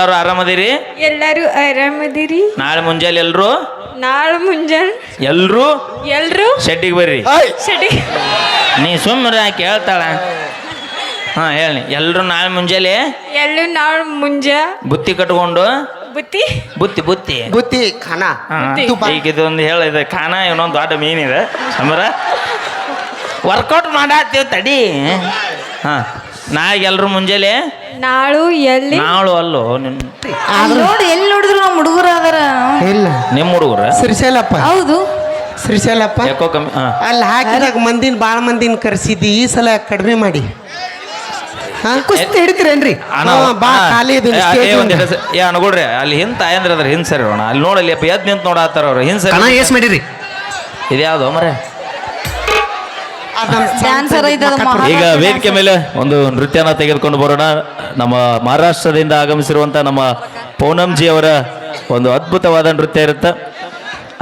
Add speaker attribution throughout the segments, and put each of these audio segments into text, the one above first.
Speaker 1: ಎಲ್ಲರೂ ಆರಾಮದಿರಿ?
Speaker 2: ಎಲ್ಲರೂ ಆರಾಮದಿರಿ.
Speaker 1: ನಾಳೆ ಮುಂಜಾನೆ ಎಲ್ಲರೂ
Speaker 2: ನಾಳೆ ಮುಂಜಾನೆ
Speaker 1: ಎಲ್ರು?
Speaker 2: ಎಲ್ರು?
Speaker 1: ಶೆಡ್ಡಿಗೆ ಬರ್ರಿ. ನೀ ಸುಮ್ಮನೆ ಕೇಳ್ತಾಳ ಹಾ ಹೇಳಿ ಎಲ್ರು ನಾಳೆ ಮುಂಜಾನೆ?
Speaker 2: ಎಲ್ಲೂ ನಾಳೆ ಮುಂಜಾ
Speaker 1: ಬುತ್ತಿ ಕಟ್ಕೊಂಡು?
Speaker 2: ಬುತ್ತಿ?
Speaker 1: ಬುತ್ತಿ ಬುತ್ತಿ.
Speaker 3: ಬುತ್ತಿ ಖಾನ. ಹೇಳಿದ.
Speaker 1: ಈಗ ಇದೊಂದು ಹೇಳಿದೆ ಖಾನ ಇನ್ನೊಂದು ದೊಡ್ಡ ಮೀನಿದೆ ಸಮರ ವರ್ಕೌಟ್ ಮಾಡಾತ್ತೀವಿ ತಡಿ. ಹಾ. ನಾಳೆಗೆ ಎಲ್ರು ಮುಂಜಾನೆ?
Speaker 2: ನಾಳು ಎಲ್ಲಿ?
Speaker 1: ನಾಳು ಅಲ್ಲೋ ನಿಮ್ಮ
Speaker 4: ನೋಡಿ ಎಲ್ಲಿ ನೋಡಿದ್ರು ನಮ್ಮ ಹುಡುಗರು ಅದರ.
Speaker 3: ಇಲ್ಲ.
Speaker 1: ನಿಮ್ಮ ಹುಡುಗರ?
Speaker 3: ಶ್ರೀಶೈಲಪ್ಪ
Speaker 4: ಹೌದು.
Speaker 3: ಶ್ರೀಶೈಲಪ್ಪ
Speaker 1: ಯಾಕೋ ಕಮ್ಮಿ ಹಾ.
Speaker 3: ಅಲ್ಲಿ ಹಾಕಿದಾಗ ಮಂದಿನ ಭಾಳ ಮಂದಿನ ಕರೆಸಿದ್ದಿ ಈ ಸಲ ಕಡಿಮೆ ಮಾಡಿ. ಹಾ? ಕುಸ್ತಿ ಹಿಡಿತೀರೇನ್ರಿ?
Speaker 1: ಅಣ್ಣ,
Speaker 3: ಹಾ, ಬಾ ಖಾಲಿ ಇದು
Speaker 1: ಏ,
Speaker 3: stage
Speaker 1: ಒಂದ್. ಎರಡು ಸ- ಏ ಅನ್ಕೊಡ್ರಿ ಅಲ್ಲಿ ಹಿಂದ್ ತಾಯಂದ್ರ ಅದ್ರ ಹಿಂದ್ ಸರಿ ಅಣ್ಣ. ಅಲ್ಲಿ ನೋಡಲ್ಲಿ ಅಪ್ಪ ಎದ್ ನಿಂತ ನೋಡತ್ತಾರ ಅವ್ರು. ಹಿಂದ್ ಸರಿ
Speaker 5: ಕಣ ಎಸ್ ಮಾಡಿರಿ.
Speaker 1: ಇದ್ಯಾವ್ದು ಮರೆ
Speaker 3: ಅದ್ ನಮ್
Speaker 4: ಡ್ಯಾನ್ಸರ್
Speaker 1: ಈಗ ವೇದಿಕೆ ಮೇಲೆ ಒಂದು ನೃತ್ಯನ ತೆಗೆದುಕೊಂಡು ಬರೋಣ. ನಮ್ಮ ಮಹಾರಾಷ್ಟ್ರದಿಂದ ಆಗಮಿಸಿರುವಂತ ನಮ್ಮ ಪೌನಂಜಿ ಅವರ ಒಂದು ಅದ್ಭುತವಾದ ನೃತ್ಯ ಇರುತ್ತೆ.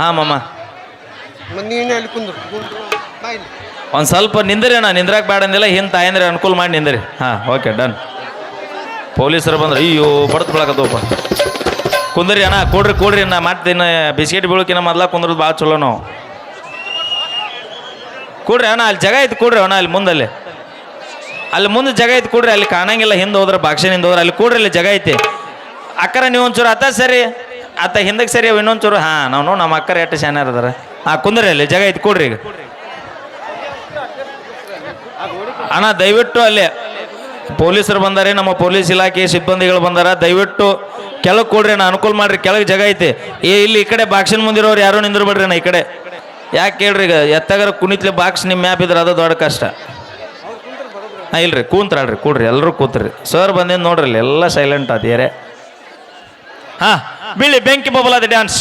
Speaker 1: ಹಾ ಮಮ್ಮ ಒಂದು ಸ್ವಲ್ಪ ನಿಂದ್ರೆ ಅಣ್ಣ ನಿಂದ್ರಾಕ್ ಬೇಡ ಅಂದಿಲ್ಲ ಹಿಂತ ತಾಯಂದ್ರೆ ಅನುಕೂಲ ಮಾಡಿ ನಿಂದ್ರಿ. ಹಾ ಓಕೆ ಡನ್. ಪೊಲೀಸರು ಬಂದ್ರೆ. ಅಯ್ಯೋ ಬಡತ್ ಬೆಳಕತ್ತವಪ್ಪ. ಕುಂದ್ರಿ ಅಣ್ಣ ಕೊಡ್ರಿ ಕೊಡ್ರಿ ನಾ ಮಾಡ್ತೀನಿ. ಬಿಸ್ಕೆಟ್ ಬೀಳಕಿನ ಮೊದ್ಲ ಕುಂದ್ರದ್ ಭಾಳ ಚಲೋ ನಾವು. ಕೂಡ್ರಿ ಅಣ್ಣ ಅಲ್ಲಿ ಜಾಗ ಐತೆ ಕೊಡ್ರಿ ಅಣ್ಣ ಅಲ್ಲಿ ಮುಂದಲ್ಲಿ. ಅಲ್ಲಿ ಮುಂದೆ ಜಾಗ ಐತೆ ಕೊಡ್ರಿ, ಅಲ್ಲಿ ಕಾಣಂಗಿಲ್ಲ, ಹಿಂದೆ ಹೋದ್ರೆ ಬಾಕ್ಷನಿಂದ ಹೋದ್ರೆ, ಅಲ್ಲಿ ಕೂಡ್ರಿ, ಅಲ್ಲಿ ಜಾಗ ಐತಿ. ಅಕ್ಕರ, ನೀವು ಒಂಚೂರು ಅತ್ತ ಸರಿ, ಅತ್ತ ಹಿಂದಕ್ಕೆ ಸರಿ ಇನ್ನೊಂದು ಚೂರು ಹಾಂ, ನಾವು ನೋಡಿ ನಮ್ಮ ಅಕ್ಕರ ಎಷ್ಟು ಶಾನ್ಯಾರ ಅದಾರ. ಹಾಂ, ಕುಂದ್ರಿ ಅಲ್ಲಿ, ಜಾಗ ಐತಿ ಕೊಡ್ರಿ ಈಗ. ಅಣ್ಣ, ದಯವಿಟ್ಟು ಅಲ್ಲಿ ಪೊಲೀಸರು ಬಂದಾರೆ, ನಮ್ಮ ಪೊಲೀಸ್ ಇಲಾಖೆ ಸಿಬ್ಬಂದಿಗಳು ಬಂದಾರ, ದಯವಿಟ್ಟು ಕೆಳಗೆ ಕೊಡ್ರಿ ಅಣ್ಣ ಅನುಕೂಲ ಮಾಡ್ರಿ, ಕೆಳಗೆ ಜಾಗ ಐತಿ. ಏ, ಇಲ್ಲಿ ಈ ಕಡೆ ಬಾಕ್ಸಿನ ಮುಂದಿರೋರು ಯಾರು ನಿಂದ್ರಬೇಡ್ರಿ ಅಣ್ಣ, ಈ ಕಡೆ. ಯಾಕೆ ಹೇಳ್ರಿ ಈಗ? ಎತ್ತಾಗಾರ ಕುಣಿತ್ಲೆ ಬಾಕ್ಸ್ ನಿಮ್ಮ ಮ್ಯಾಪ್ ಇದ್ರೆ ಅದು ದೊಡ್ಡ ಕಷ್ಟ. ಹಾಂ ಇಲ್ರಿ ಕೂಂತ್ರಾಳ್ರಿ ಕೂಡ್ರಿ ಎಲ್ಲರೂ ಕೂತ್ರಿ. ಸರ್ ಬಂದೇನು ನೋಡ್ರಿ ಇಲ್ಲಿ ಎಲ್ಲ ಸೈಲೆಂಟ್ ಆದ ಏರೆ ಹಾಂ ಬೀಳಿ ಬೆಂಕಿ ಬಬಲ್ ಅದು ಡ್ಯಾನ್ಸ್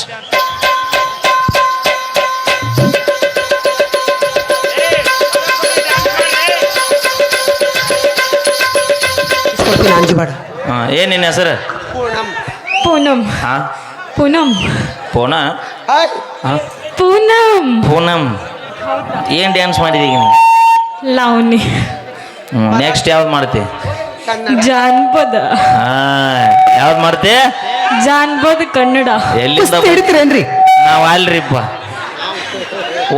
Speaker 3: ಅಂಜಬೇಡ.
Speaker 1: ಹಾಂ ಹೆಸರು?
Speaker 2: ಪೂನಮ್
Speaker 1: ಹಾಂ?
Speaker 2: ಪೂನಮ್
Speaker 1: ಪೋನ. ಹಾಂ?
Speaker 2: ಪೂನಂ.
Speaker 1: ಪೂನಂ. ಏನು ಡ್ಯಾನ್ಸ್ ಮಾಡಿದೀಗ ನೀ
Speaker 2: ಲಾವಣಿ.
Speaker 1: ನೆಕ್ಸ್ಟ್ ಯಾವ್ದು ಮಾಡ್ತಿ?
Speaker 2: ಜಾನ್ಪದ.
Speaker 1: ಹಾಂ ಯಾವ್ದು ಮಾಡ್ತಿ?
Speaker 2: ಜಾನ್ಪದ ಕನ್ನಡ.
Speaker 3: ಎಲ್ಲಿ
Speaker 1: ನಾವು ಅಲ್ರಿಪ್ಪ.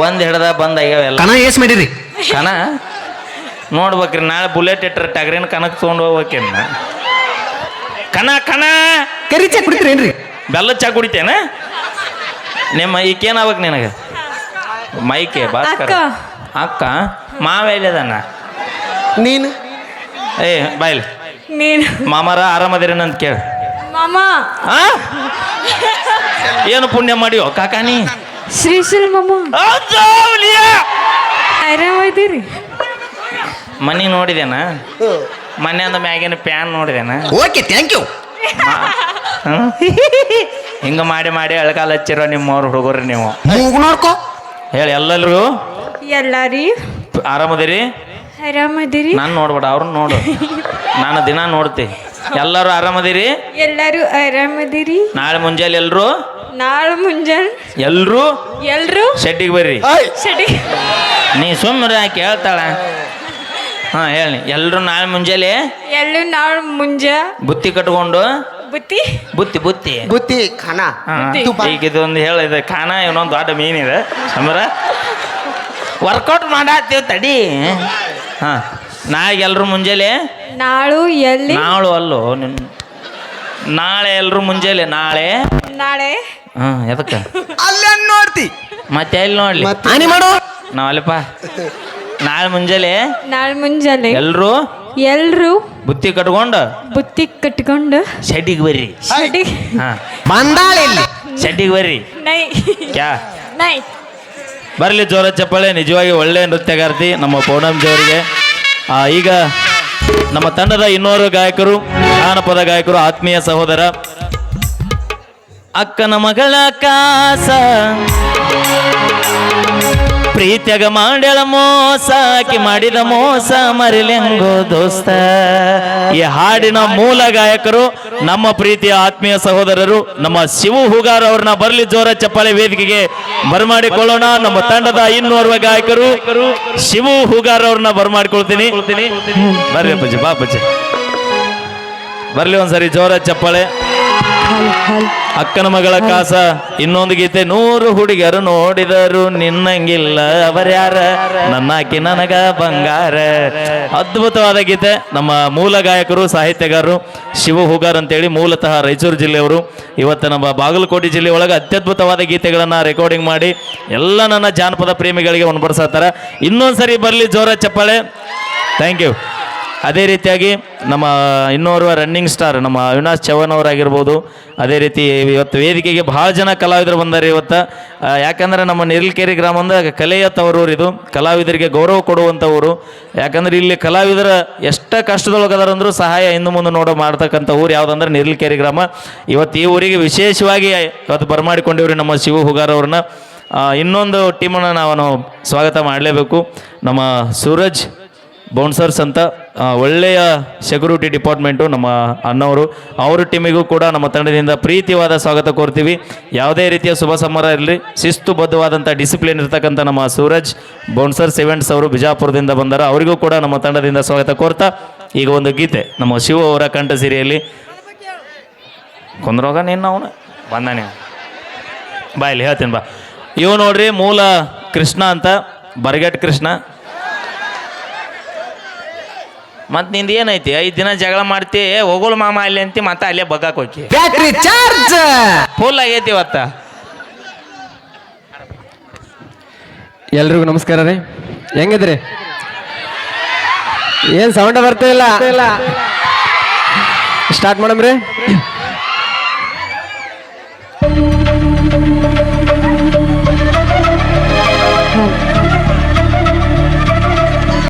Speaker 1: ಒಂದು ಹಿಡ್ದ ಬಂದ
Speaker 5: ಕಣ ಏಸ್ ಮಾಡಿರಿ.
Speaker 1: ಕಣ? ನೋಡ್ಬೇಕ್ರಿ ನಾಳೆ ಬುಲೆಟ್ ಇಟ್ಟರೆ ಟಗರಿನ ಕನಕ್ ತೊಗೊಂಡು ಹೋಗ್ಬೇಕೇನ? ಕಣ ಕಣ!
Speaker 3: ಕರಿ ಚಾ ಕುಡಿತೀರೇನ್ರಿ
Speaker 1: ಬೆಲ್ಲ ಚಾ ಕುಡಿತೇನ? ನಿಮ್ಮ ಈಕೇನಾಗ್ಬೇಕು ನಿನಗೆ? ಮೈಕೆ ಭಾಸ್ಕರ.
Speaker 2: ಅಕ್ಕ.
Speaker 1: ಅಕ್ಕ ಮಾವ ಎಲ್ಲಿದಾನ?
Speaker 3: ನೀನು?
Speaker 1: ಏ ಬಾಯ್ಲಿ.
Speaker 2: ನೀನು.
Speaker 1: ಮಾಮಾರ ಆರಾಮದಿರೇನಂತ ಕೇಳಿ.
Speaker 2: ಮಾಮ.
Speaker 1: ಆ? ಏನು ಪುಣ್ಯ ಮಾಡಿಯೋ? ಕಾಕಾನಿ
Speaker 2: ಶ್ರೀಶಲ್ ಮಾಮ. ಆರಾಮದಿರಿ.
Speaker 1: ಮನೆ ನೋಡಿದೇನ? ಮನೆ ಅಂದ ಮ್ಯಾಗಿನ ಪ್ಯಾನ್ ನೋಡಿದೇನ?
Speaker 5: Okay thank you?
Speaker 1: ಹಿಂಗ ಮಾಡಿ ಮಾಡಿ ಅಳಕಾಲ ಹಚ್ಚಿರೋ ನಿಮ್ಮವ್ರ ಹುಡುಗರು ನೀವು.
Speaker 5: ನೋಡ್ಕೋ.
Speaker 1: ಹೇಳಿ ಎಲ್ಲರಿಗೂ
Speaker 2: ಎಲ್ಲಾರಿ?
Speaker 1: ಆರಾಮದಿರಿ?
Speaker 2: ಆರಾಮದಿರಿ.
Speaker 1: ನಾನು ನೋಡ್ಬೇಡ ಅವ್ರನ್ನ ನೋಡು. ನಾನು ದಿನ ನೋಡ್ತಿ. ಎಲ್ಲರೂ ಆರಾಮದಿರಿ?
Speaker 2: ಎಲ್ಲರೂ ಆರಾಮದಿರಿ.
Speaker 1: ನಾಳೆ ಮುಂಜಾನೆ ಎಲ್ರು?
Speaker 2: ನಾಳೆ ಮುಂಜಾನೆ.
Speaker 1: ಎಲ್ರು?
Speaker 2: ಎಲ್ರು?
Speaker 1: ಶೆಡ್ಡಿಗೆ ಬರ್ರಿ.
Speaker 2: ಸಡಿ
Speaker 1: ನೀ ಸುಮ್ಮನೆ ಹೇಳ್ತಾಳ? ಹಾ ಹೇಳಿ. ಎಲ್ರು ನಾಳೆ ಮುಂಜಾನೆ?
Speaker 2: ಎಲ್ಲೂ ನಾಳೆ ಮುಂಜಾ?
Speaker 1: ಬುತ್ತಿ ಕಟ್ಕೊಂಡು?
Speaker 2: ಬುತ್ತಿ?
Speaker 1: ಬುತ್ತಿ ಬುತ್ತಿ.
Speaker 3: ಬುತ್ತಿ ಖಾನ.
Speaker 1: ಈಗ ಇದೊಂದು ಹೇಳಿದೆ ಖಾನ ಇನ್ನೊಂದು ದೊಡ್ಡ ಮೀನಿದೆ ಸಮರ ವರ್ಕೌಟ್ ಮಾಡಾತ್ತೀವಿ ತಡಿ. ಹಾ. ನಾಳೆಗೆ ಎಲ್ರು ಮುಂಜಾನೆ
Speaker 2: ನಾಳು ಎಲ್ಲಿ?
Speaker 1: ನಾಳು ಅಲ್ಲೋ ನಿನ್ ನಾಳೆ ಎಲ್ರು ಮುಂಜಾನೆ ನಾಳೆ?
Speaker 2: ನಾಳೆ?
Speaker 1: ಹಾ ಎದಕ್ಕ?
Speaker 5: ಅಲ್ಲೇ ನೋಡ್ತಿ.
Speaker 1: ಮತ್ತೆ ಎಲ್ಲಿ ನೋಡ್ಲಿ?
Speaker 5: ಮಾಡು
Speaker 1: ನಾವಲ್ಲಪ್ಪ. ನಾಳೆ ಮುಂಜಾನೆ
Speaker 2: ನಾಳೆ ಮುಂಜಾನೆ
Speaker 1: ಎಲ್ರು?
Speaker 2: ಎಲ್ರು
Speaker 1: ಬುತ್ತಿ ಕಟ್ಕೊಂಡು?
Speaker 2: ಬುತ್ತಿ ಕಟ್ಕೊಂಡು
Speaker 1: ಶೆಡ್ಡಿಗೆ ಬರ್ರಿ.
Speaker 5: ಶೆಡಿ ಇಲ್ಲಿ.
Speaker 1: ಶೆಡ್ಡಿಗೆ ಬರ್ರಿ.
Speaker 2: ನೈ.
Speaker 1: ಕ್ಯಾ?
Speaker 2: ನೈ.
Speaker 1: ಬರಲಿ ಜೋರ ಚಪ್ಪಾಳೆ ನಿಜವಾಗಿ ಒಳ್ಳೆಯ ನೃತ್ಯಗಾರ್ತಿ ನಮ್ಮ ಪೌರ್ಣಮಿ ಅವರಿಗೆ. ಈಗ ನಮ್ಮ ತಂಡದ ಇನ್ನೋರು ಗಾಯಕರು ಜಾನಪದ ಗಾಯಕರು ಆತ್ಮೀಯ ಸಹೋದರ. ಅಕ್ಕನ ಮಗಳ ಕಾಸ ಪ್ರೀತ್ಯಾಗ ಮಾಡ್ಯಾಳ ಮೋಸ, ಆಕಿ ಮಾಡಿದ ಮೋಸ ಮರಿಲೆಂಗೋ ದೋಸ್ತ. ಈ ಹಾಡಿನ ಮೂಲ ಗಾಯಕರು ನಮ್ಮ ಪ್ರೀತಿಯ ಆತ್ಮೀಯ ಸಹೋದರರು, ನಮ್ಮ ಶಿವು ಹುಗಾರ್ ಅವ್ರನ್ನ ಬರಲಿ ಜೋರ ಚಪ್ಪಾಳೆ ವೇದಿಕೆಗೆ ಬರಮಾಡಿಕೊಳ್ಳೋಣ. ನಮ್ಮ ತಂಡದ ಇನ್ನೋರ್ವ ಗಾಯಕರು ಶಿವು ಹುಗಾರ್ ಅವ್ರನ್ನ ಬರಮಾಡಿಕೊಳ್ತೀನಿ. ಬರ್ಲಿ ಅಪ್ಪಾಜಿ, ಬಾ ಅಪ್ಪಾಜಿ. ಬರ್ಲಿ ಒಂದ್ಸರಿ ಜೋರ ಚಪ್ಪಾಳೆ. ಅಕ್ಕನ ಮಗಳ ಕಾಸ ಇನ್ನೊಂದು ಗೀತೆ ನೂರು ಹುಡುಗಿಯರು ನೋಡಿದರು ನಿನ್ನಂಗಿಲ್ಲ ಅವರ್ಯಾರ? ನನ್ನಾಕಿ ನನಗ ಬಂಗಾರ. ಅದ್ಭುತವಾದ ಗೀತೆ. ನಮ್ಮ ಮೂಲ ಗಾಯಕರು ಸಾಹಿತ್ಯಗಾರರು ಶಿವ ಹುಗಾರ್ ಅಂತೇಳಿ ಮೂಲತಃ ರಾಯಚೂರು ಜಿಲ್ಲೆಯವರು. ಇವತ್ತು ನಮ್ಮ ಬಾಗಲಕೋಟೆ ಜಿಲ್ಲೆ ಒಳಗೆ ಅತ್ಯದ್ಭುತವಾದ ಗೀತೆಗಳನ್ನು ರೆಕಾರ್ಡಿಂಗ್ ಮಾಡಿ ಎಲ್ಲ ನನ್ನ ಜಾನಪದ ಪ್ರೇಮಿಗಳಿಗೆ ಉಣಬಡಿಸತ್ತಾರ ಇನ್ನೊಂದ್ಸರಿ ಬರಲಿ ಜೋರ ಚಪ್ಪಾಳೆ. ಥ್ಯಾಂಕ್ ಯು ಅದೇ ರೀತಿಯಾಗಿ ನಮ್ಮ ಇನ್ನೋರ್ವ ರನ್ನಿಂಗ್ ಸ್ಟಾರ್ ನಮ್ಮ ಅವಿನಾಶ್ ಚವನ್ ಅವರಾಗಿರ್ಬೋದು. ಅದೇ ರೀತಿ ಇವತ್ತು ವೇದಿಕೆಗೆ ಭಾಳ ಜನ ಕಲಾವಿದರು ಬಂದಾರೆ ಇವತ್ತು. ಯಾಕಂದರೆ ನಮ್ಮ ನಿರ್ಲ್ಕೆರೆ ಗ್ರಾಮದ ಕಲೆಯ ತವರೂರು ಇದು. ಕಲಾವಿದರಿಗೆ ಗೌರವ ಕೊಡುವಂಥ ಊರು ಯಾಕಂದ್ರೆ ಇಲ್ಲಿ ಕಲಾವಿದರ ಎಷ್ಟು ಕಷ್ಟದೊಳಗದಾರ ಅಂದ್ರೂ ಸಹಾಯ ಇನ್ನು ಮುಂದೆ ನೋಡೋ ಮಾಡ್ತಕ್ಕಂಥ ಊರು ಯಾವುದಂದ್ರೆ ನಿರ್ಲ್ಕೆರೆ ಗ್ರಾಮ. ಇವತ್ತು ಈ ಊರಿಗೆ ವಿಶೇಷವಾಗಿ ಇವತ್ತು ಬರಮಾಡಿಕೊಂಡಿವ್ರಿ ನಮ್ಮ ಶಿವ ಹುಗಾರವ್ರನ್ನ ಇನ್ನೊಂದು ಟೀಮನ್ನು ನಾವು ಸ್ವಾಗತ ಮಾಡಲೇಬೇಕು. ನಮ್ಮ ಸೂರಜ್ ಬೌನ್ಸರ್ಸ್ ಅಂತ ಒಳ್ಳೆಯ ಸೆಕ್ಯೂರಿಟಿ ಡಿಪಾರ್ಟ್ಮೆಂಟು ನಮ್ಮ ಅಣ್ಣವರು. ಅವರ ಟೀಮಿಗೂ ಕೂಡ ನಮ್ಮ ತಂಡದಿಂದ ಪ್ರೀತಿವಾದ ಸ್ವಾಗತ ಕೋರ್ತೀವಿ. ಯಾವುದೇ ರೀತಿಯ ಶುಭ ಸಮಾರಂಭ ಇರಲಿ. ಶಿಸ್ತುಬದ್ಧವಾದಂಥ ಡಿಸಿಪ್ಲಿನ್ ಇರತಕ್ಕಂಥ ನಮ್ಮ ಸೂರಜ್ ಬೌನ್ಸರ್ಸ್ ಇವೆಂಟ್ಸ್ ಅವರು ಬಿಜಾಪುರದಿಂದ ಬಂದಾರ. ಅವರಿಗೂ ಕೂಡ ನಮ್ಮ ತಂಡದಿಂದ ಸ್ವಾಗತ ಕೋರ್ತಾ. ಈಗ ಒಂದು ಗೀತೆ. ನಮ್ಮ ಶಿವ ಅವರ ಕಂಠ ಸಿರಿಯಲ್ಲಿ. ಕೊಂದ್ರೋಗ ನೀನು ಅವನು? ಬಂದ ನೀನು. ಬಾ ಇಲ್ಲಿ ಹೇಳ್ತೀನಿ ಬಾ. ಇವು ನೋಡ್ರಿ ಮೂಲ ಕೃಷ್ಣ ಅಂತ, ಬರ್ಗಟ್ ಕೃಷ್ಣ. ಮತ್ತು ನಿಂದ ಏನೈತಿ? ಐದು ದಿನ ಜಗಳ ಮಾಡ್ತಿ ಹೋಗೋಲ್ ಮಾಮ ಅಲ್ಲಿ ಅಂತ ಮತ್ತೆ ಅಲ್ಲೇ ಬಗ್ಗಾಕ್ ಹೋಗಿ
Speaker 5: ಬ್ಯಾಟ್ರಿ ಚಾರ್ಜ್
Speaker 1: ಫುಲ್ ಆಗೈತಿ ಇವತ್ತ.
Speaker 6: ಎಲ್ರಿಗೂ ನಮಸ್ಕಾರ ರೀ. ಹೆಂಗಿದ್ರಿ? ಏನ್ ಸೌಂಡ್ ಬರ್ತಾ ಇಲ್ಲ? ಸ್ಟಾರ್ಟ್ ಮಾಡಮ್ರಿ